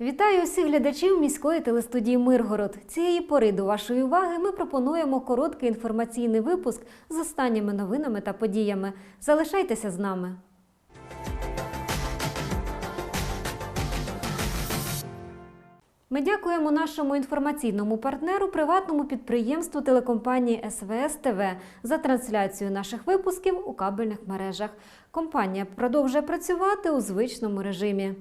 Вітаю усіх глядачів міської телестудії Миргород. Цієї пори до вашої уваги ми пропонуємо короткий інформаційний випуск з останніми новинами та подіями. Залишайтеся з нами. Ми дякуємо нашому інформаційному партнеру, приватному підприємству телекомпанії СВС ТВ за трансляцію наших випусків у кабельних мережах. Компанія продовжує працювати у звичному режимі.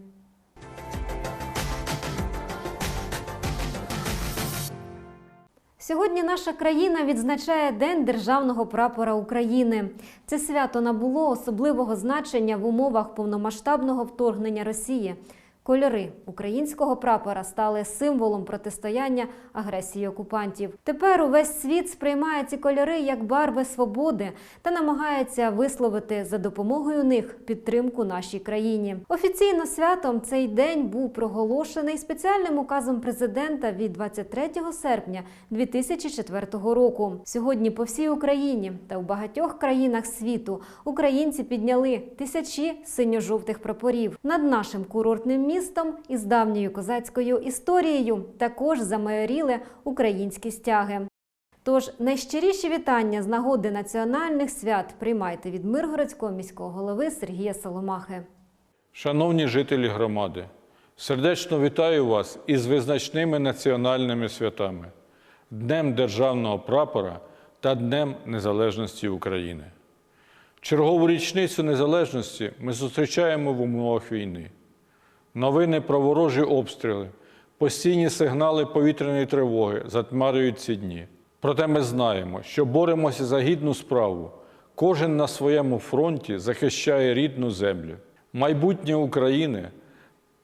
Сьогодні наша країна відзначає День державного прапора України. Це свято набуло особливого значення в умовах повномасштабного вторгнення Росії. Кольори українського прапора стали символом протистояння агресії окупантів. Тепер увесь світ сприймає ці кольори як барви свободи та намагається висловити за допомогою них підтримку нашій країні. Офіційно святом цей день був проголошений спеціальним указом президента від 23 серпня 2004 року. Сьогодні по всій Україні та в багатьох країнах світу українці підняли тисячі синьо-жовтих прапорів над нашим курортним містом із давньою козацькою історією. Також замайоріли українські стяги. Тож найщиріші вітання з нагоди національних свят приймайте від Миргородського міського голови Сергія Соломахи. Шановні жителі громади, сердечно вітаю вас із визначними національними святами Днем Державного прапора та Днем Незалежності України. Чергову річницю незалежності ми зустрічаємо в умовах війни. Новини про ворожі обстріли, постійні сигнали повітряної тривоги затьмарюють ці дні. Проте ми знаємо, що боремося за гідну справу. Кожен на своєму фронті захищає рідну землю. Майбутнє України,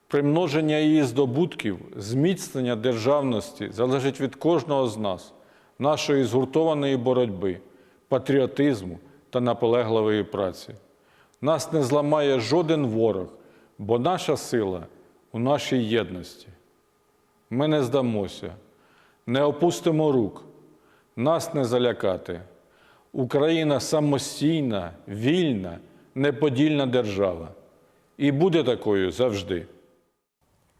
примноження її здобутків, зміцнення державності залежить від кожного з нас, нашої згуртованої боротьби, патріотизму та наполегливої праці. Нас не зламає жоден ворог, бо наша сила у нашій єдності. Ми не здамося, не опустимо рук, нас не залякати. Україна самостійна, вільна, неподільна держава. І буде такою завжди.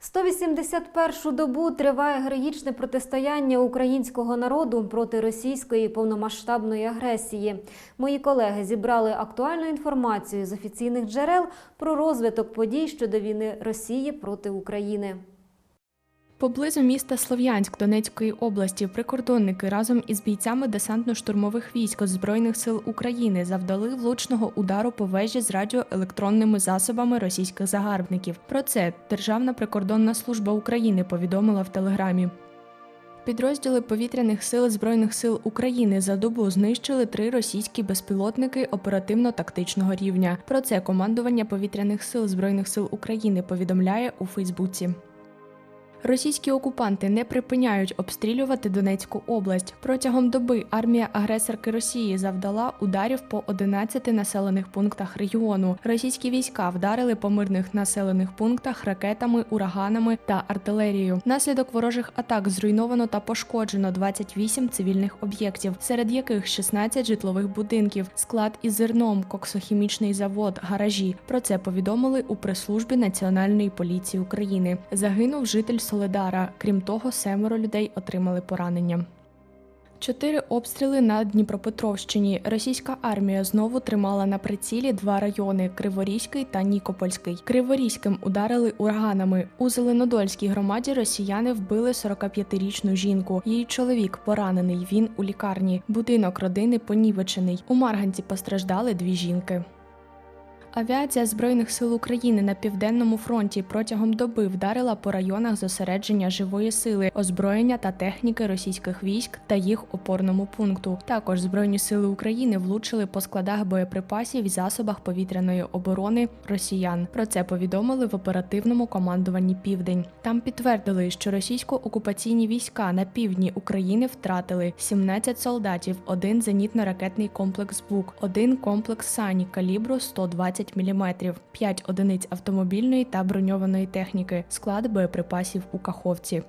181-шу добу триває героїчне протистояння українського народу проти російської повномасштабної агресії. Мої колеги зібрали актуальну інформацію з офіційних джерел про розвиток подій щодо війни Росії проти України. Поблизу міста Слов'янськ Донецької області прикордонники разом із бійцями десантно-штурмових військ Збройних сил України завдали влучного удару по вежі з радіоелектронними засобами російських загарбників. Про це Державна прикордонна служба України повідомила в телеграмі. Підрозділи повітряних сил Збройних сил України за добу знищили три російські безпілотники оперативно-тактичного рівня. Про це командування повітряних сил Збройних сил України повідомляє у Фейсбуці. Російські окупанти не припиняють обстрілювати Донецьку область. Протягом доби армія агресорки Росії завдала ударів по 11 населених пунктах регіону. Російські війська вдарили по мирних населених пунктах ракетами, ураганами та артилерією. Наслідок ворожих атак зруйновано та пошкоджено 28 цивільних об'єктів, серед яких 16 житлових будинків, склад із зерном, коксохімічний завод, гаражі. Про це повідомили у прес-службі Національної поліції України. Загинув житель Соледара. Крім того, семеро людей отримали поранення. Чотири обстріли на Дніпропетровщині. Російська армія знову тримала на прицілі два райони Криворізький та Нікопольський. Криворізьким ударили ураганами. У Зеленодольській громаді росіяни вбили 45-річну жінку. Її чоловік поранений. Він у лікарні. Будинок родини понівечений. У Марганці постраждали дві жінки. Авіація Збройних сил України на південному фронті протягом доби вдарила по районах зосередження живої сили, озброєння та техніки російських військ та їх опорному пункту. Також Збройні сили України влучили по складах боєприпасів і засобах повітряної оборони росіян. Про це повідомили в оперативному командуванні Південь. Там підтвердили, що російсько-окупаційні війська на півдні України втратили 17 солдатів, один зенітно-ракетний комплекс БУК, один комплекс САНІ калібру 120 мм, 5 одиниць автомобільної та броньованої техніки, склад боєприпасів у Каховці.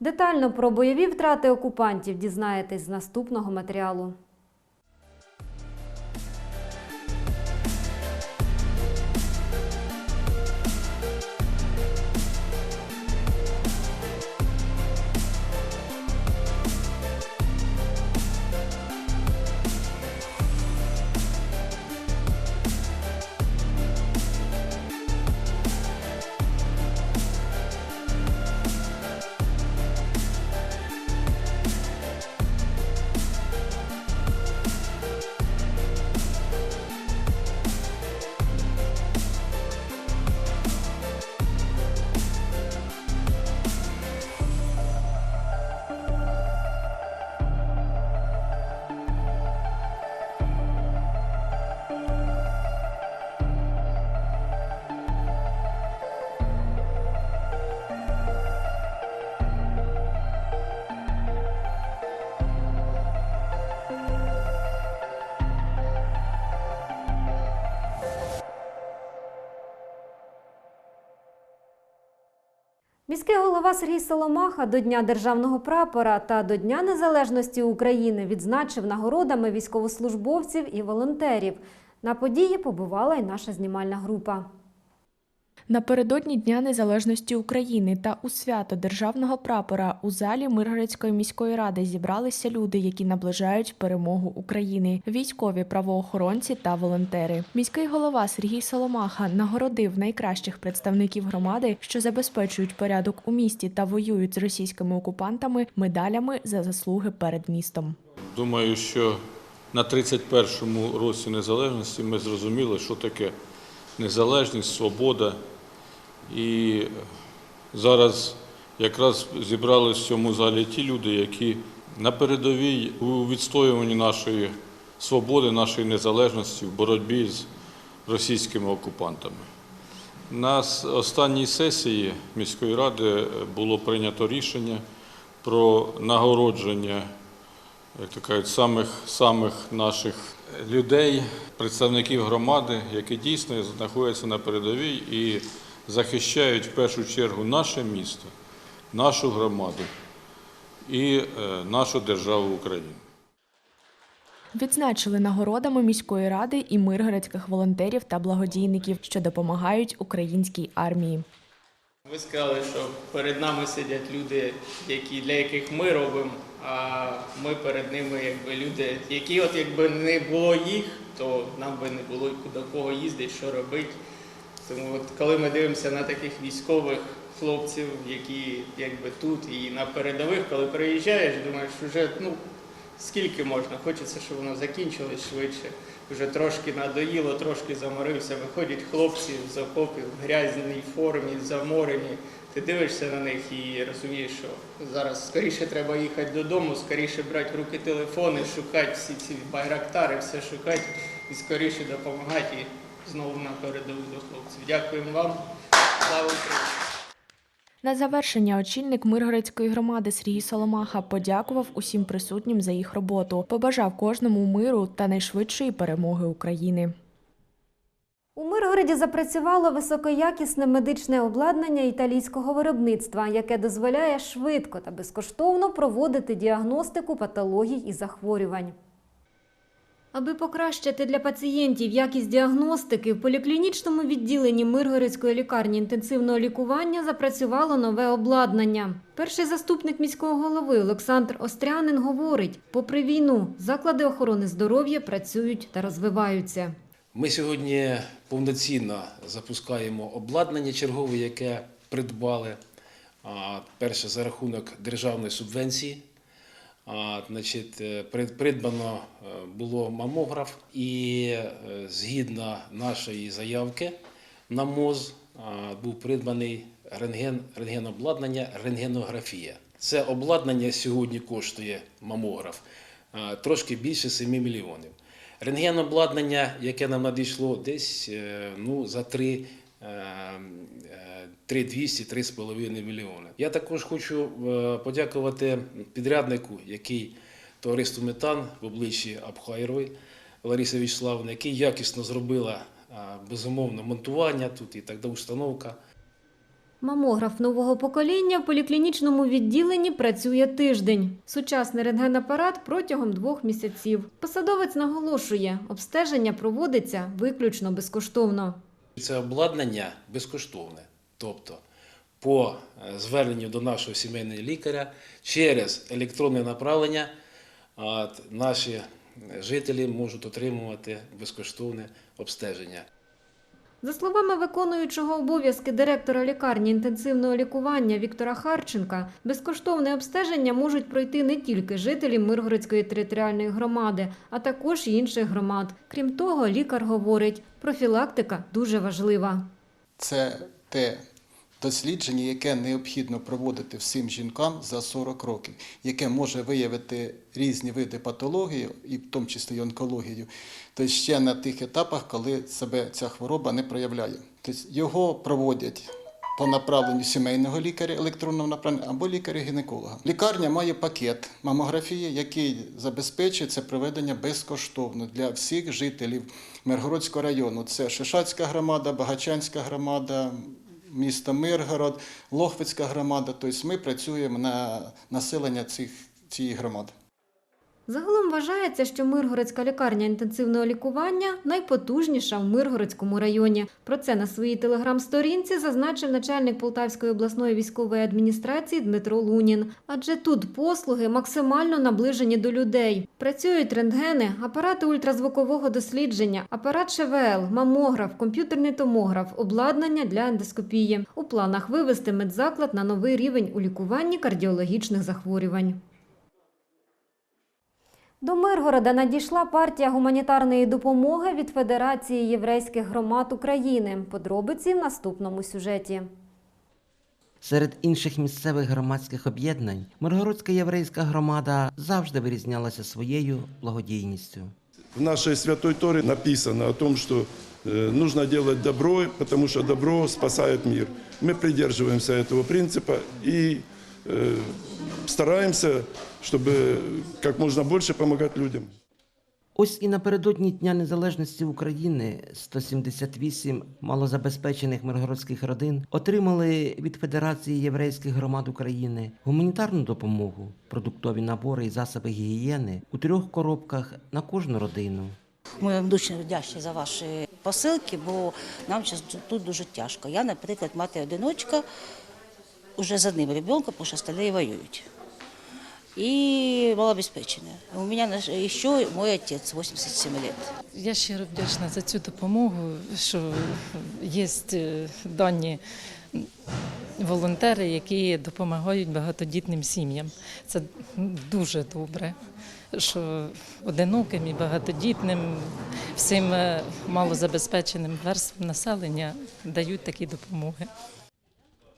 Детально про бойові втрати окупантів дізнаєтесь з наступного матеріалу. Міський голова Сергій Соломаха до Дня державного прапора та до Дня Незалежності України відзначив нагородами військовослужбовців і волонтерів. На події побувала й наша знімальна група. Напередодні Дня Незалежності України та у свято державного прапора у залі Миргородської міської ради зібралися люди, які наближають перемогу України, військові правоохоронці та волонтери. Міський голова Сергій Соломаха нагородив найкращих представників громади, що забезпечують порядок у місті та воюють з російськими окупантами медалями за заслуги перед містом. Думаю, що на 31-му році незалежності ми зрозуміли, що таке незалежність, свобода. І зараз якраз зібрались в цьому залі ті люди, які на передовій у відстоюванні нашої свободи, нашої незалежності, в боротьбі з російськими окупантами. На останній сесії міської ради було прийнято рішення про нагородження як то кажуть, самих, самих наших людей, представників громади, які дійсно знаходяться на передовій і захищають в першу чергу наше місто, нашу громаду і е, нашу державу Україну. Відзначили нагородами міської ради і миргородських волонтерів та благодійників, що допомагають українській армії. Ви сказали, що перед нами сидять люди, які, для яких ми робимо, а ми перед ними якби люди, які от якби не було їх, то нам би не було куди кого їздити, що робити. Тому от коли ми дивимося на таких військових хлопців, які якби тут і на передових, коли приїжджаєш, думаєш, вже ну скільки можна, хочеться, щоб воно закінчилось швидше. Вже трошки надоїло, трошки заморився. Виходять хлопці з окопів в грязній формі, заморені. Ти дивишся на них і розумієш, що зараз скоріше треба їхати додому, скоріше брати в руки телефони, шукати всі ці байрактари, все шукати і скоріше допомагати знову на передову до хлопців. Дякуємо вам. Слава Україні! На завершення очільник Миргородської громади Сергій Соломаха подякував усім присутнім за їх роботу, побажав кожному миру та найшвидшої перемоги України. У Миргороді запрацювало високоякісне медичне обладнання італійського виробництва, яке дозволяє швидко та безкоштовно проводити діагностику патологій і захворювань. Аби покращити для пацієнтів якість діагностики, в поліклінічному відділенні Миргородської лікарні інтенсивного лікування запрацювало нове обладнання. Перший заступник міського голови Олександр Острянин говорить: попри війну, заклади охорони здоров'я працюють та розвиваються. Ми сьогодні повноцінно запускаємо обладнання чергове, яке придбали. Перше за рахунок державної субвенції. Значить, е, придбано е, було мамограф, і е, згідно нашої заявки на МОЗ був придбаний рентген, рентгенобладнання, рентгенографія. Це обладнання сьогодні коштує мамограф трошки більше 7 мільйонів. Рентгенобладнання, яке нам надійшло десь ну, за 3, 3200 3,5 мільйони. Я також хочу е, подякувати підряднику, який товариству Метан в обличчі Абхайрової Лариси Вячеславовни, який якісно зробила е, безумовно монтування тут і так далі, установка. Мамограф нового покоління в поліклінічному відділенні працює тиждень. Сучасний рентгенапарат протягом двох місяців. Посадовець наголошує, обстеження проводиться виключно безкоштовно. Це обладнання безкоштовне. Тобто, по е, зверненню до нашого сімейного лікаря через електронне направлення наші жителі можуть отримувати безкоштовне обстеження. За словами виконуючого обов'язки директора лікарні інтенсивного лікування Віктора Харченка, безкоштовне обстеження можуть пройти не тільки жителі Миргородської територіальної громади, а також і інших громад. Крім того, лікар говорить, профілактика дуже важлива. Це те дослідження, яке необхідно проводити всім жінкам за 40 років, яке може виявити різні види патології, і в тому числі онкологію, тобто ще на тих етапах, коли себе ця хвороба не проявляє. Тобто його проводять по направленню сімейного лікаря електронного направлення або лікаря-гінеколога. Лікарня має пакет мамографії, який забезпечує це проведення безкоштовно для всіх жителів Миргородського району. Це Шишацька громада, Багачанська громада, місто Миргород, Лохвицька громада. Тобто ми працюємо на населення цих, цієї громади. Загалом вважається, що Миргородська лікарня інтенсивного лікування найпотужніша в Миргородському районі. Про це на своїй телеграм-сторінці зазначив начальник Полтавської обласної військової адміністрації Дмитро Лунін. Адже тут послуги максимально наближені до людей. Працюють рентгени, апарати ультразвукового дослідження, апарат ШВЛ, мамограф, комп'ютерний томограф, обладнання для ендоскопії. У планах вивести медзаклад на новий рівень у лікуванні кардіологічних захворювань. До Миргорода надійшла партія гуманітарної допомоги від Федерації єврейських громад України. Подробиці в наступному сюжеті. Серед інших місцевих громадських об'єднань Миргородська єврейська громада завжди вирізнялася своєю благодійністю. В нашей Святой Торе написано о том, что э, нужно делать добро, потому что добро спасает мир. Мы придерживаемся этого принципа и э, стараемся, чтобы как можно больше помогать людям. Ось і напередодні Дня Незалежності України 178 малозабезпечених миргородських родин отримали від Федерації єврейських громад України гуманітарну допомогу, продуктові набори і засоби гігієни у трьох коробках на кожну родину. Ми вам дуже вдячні за ваші посилки, бо нам тут дуже тяжко. Я, наприклад, мати-одиночка, вже з одним ребенком, тому що остальні воюють. І малообеспечена. У мене ще мій отець, 87 років. Я щиро вдячна за цю допомогу, що є е, дані волонтери, які допомагають багатодітним сім'ям. Це дуже добре, що одиноким і багатодітним, всім е, малозабезпеченим верствам населення дають такі допомоги.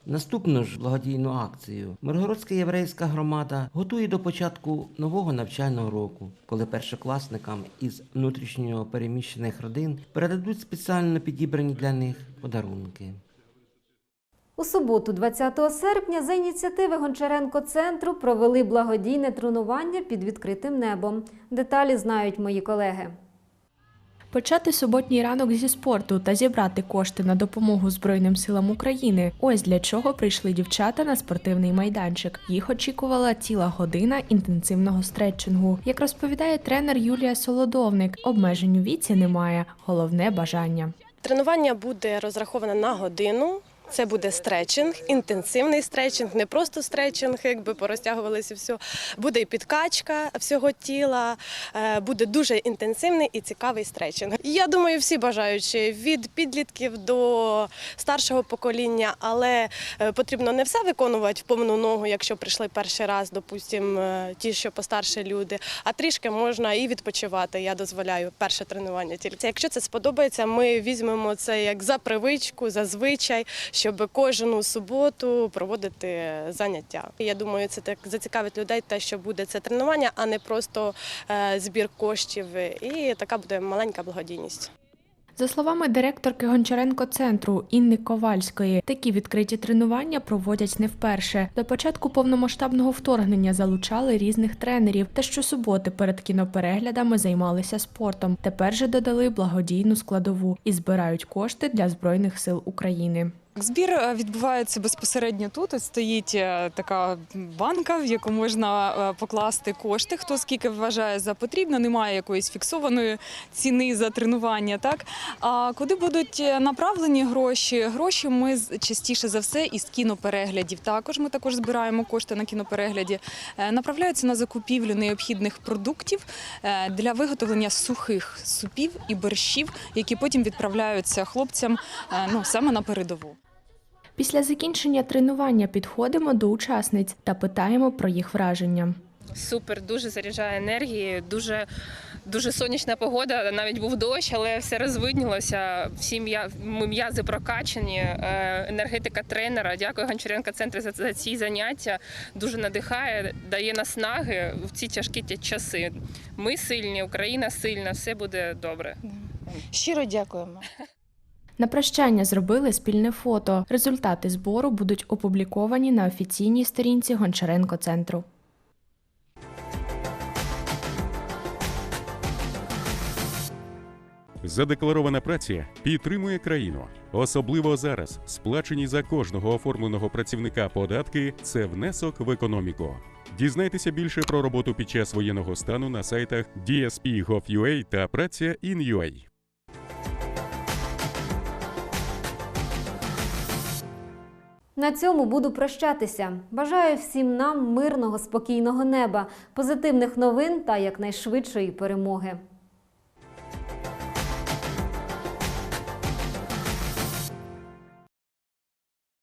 Наступну ж благодійну акцію Миргородська єврейська громада готує до початку нового навчального року, коли першокласникам із внутрішньо переміщених родин передадуть спеціально підібрані для них подарунки. У суботу, 20 серпня, за ініціативи Гончаренко центру провели благодійне тренування під відкритим небом. Деталі знають мої колеги. Почати суботній ранок зі спорту та зібрати кошти на допомогу Збройним силам України. Ось для чого прийшли дівчата на спортивний майданчик. Їх очікувала ціла година інтенсивного стретчингу. Як розповідає тренер Юлія Солодовник, обмежень у віці немає, головне бажання. Тренування буде розраховане на годину. Це буде стретчинг, інтенсивний стретчинг, не просто стретчинг, якби порозтягувалися все. Буде і підкачка всього тіла, е, буде дуже інтенсивний і цікавий стретчинг. Я думаю, всі бажаючі від підлітків до старшого покоління, але е, потрібно не все виконувати в повну ногу, якщо прийшли перший раз, допустимо, ті, що постарше люди, а трішки можна і відпочивати. Я дозволяю перше тренування тільки. Якщо це сподобається, ми візьмемо це як за привичку, за звичай, щоб кожну суботу проводити заняття. Я думаю, це так зацікавить людей, те, що буде це тренування, а не просто е, збір коштів. І така буде маленька благодійність. За словами директорки Гончаренко центру Інни Ковальської, такі відкриті тренування проводять не вперше. До початку повномасштабного вторгнення залучали різних тренерів та щосуботи перед кінопереглядами займалися спортом. Тепер же додали благодійну складову і збирають кошти для збройних сил України. Збір е, відбувається безпосередньо тут. Ось стоїть е, така банка, в яку можна е, покласти кошти. Хто скільки вважає за потрібно, немає якоїсь фіксованої ціни за тренування. Так а куди будуть направлені гроші? Гроші ми частіше за все із кінопереглядів. Також ми також збираємо кошти на кіноперегляді. Направляються на закупівлю необхідних продуктів для виготовлення сухих супів і борщів, які потім відправляються хлопцям ну саме на передову. Після закінчення тренування підходимо до учасниць та питаємо про їх враження. Супер, дуже заряджає енергією, дуже, дуже сонячна погода. Навіть був дощ, але все розвиднілося. Всі м'я- м'язи прокачані. е, Енергетика тренера. Дякую Гончаренко центру за, за ці заняття. Дуже надихає, дає наснаги в ці тяжкі часи. Ми сильні, Україна сильна, все буде добре. Щиро дякуємо. На прощання зробили спільне фото. Результати збору будуть опубліковані на офіційній сторінці Гончаренко центру. Задекларована праця підтримує країну. Особливо зараз сплачені за кожного оформленого працівника податки це внесок в економіку. Дізнайтеся більше про роботу під час воєнного стану на сайтах DSP.gov.ua та Праця.in.ua. На цьому буду прощатися. Бажаю всім нам мирного, спокійного неба, позитивних новин та якнайшвидшої перемоги.